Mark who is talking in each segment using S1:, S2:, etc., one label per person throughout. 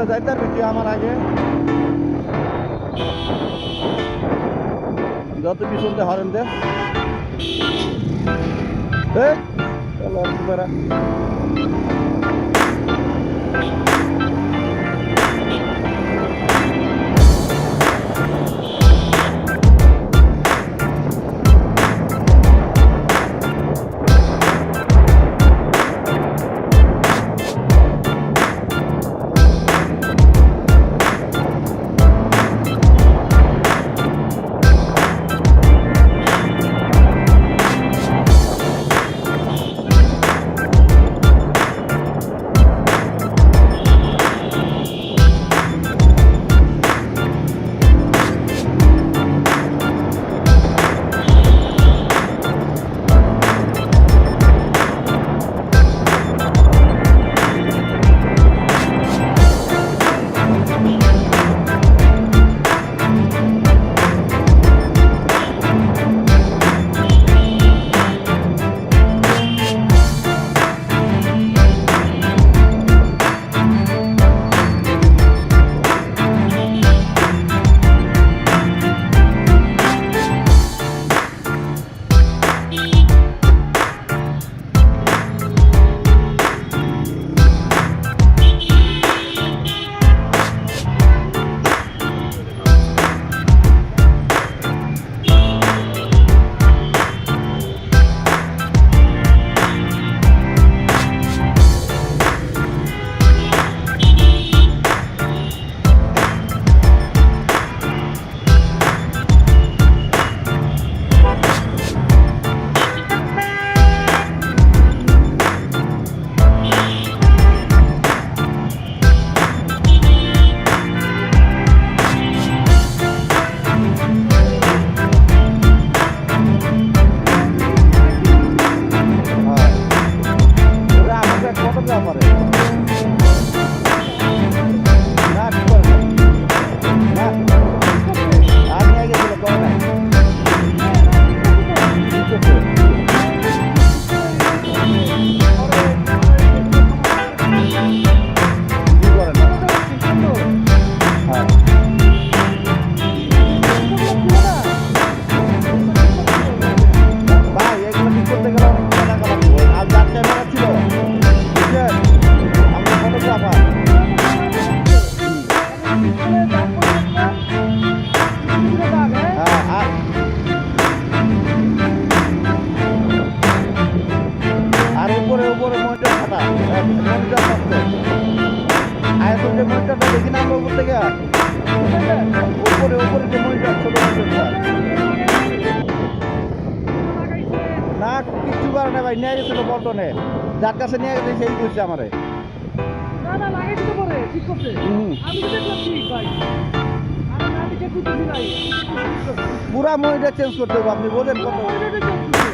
S1: ଚାଲେ ଯାଇତାର ବିକି ଆମର ଆଗେ যত পিছনতে হরেন দে এই চলো আর করতে গেলে ভাই নিয়ে গেছিল বর্তনে যার কাছে নিয়ে গেছে সেই করছে আমারে।
S2: পুরা
S1: ময়দা চেঞ্জ করতে হবে আপনি বলেন কত।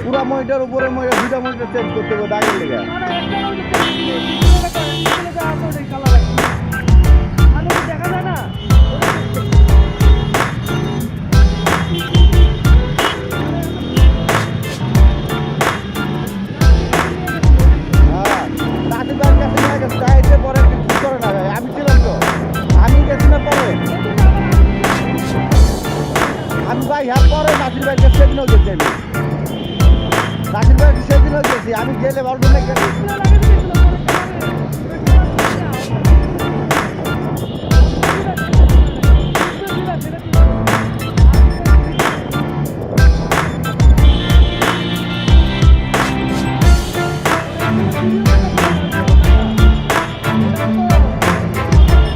S1: পুরা উপরে মইটা দুটা ময়দা চেঞ্জ করতে হবে দাগের লেগে। আমি গেলে বলবো না গেলে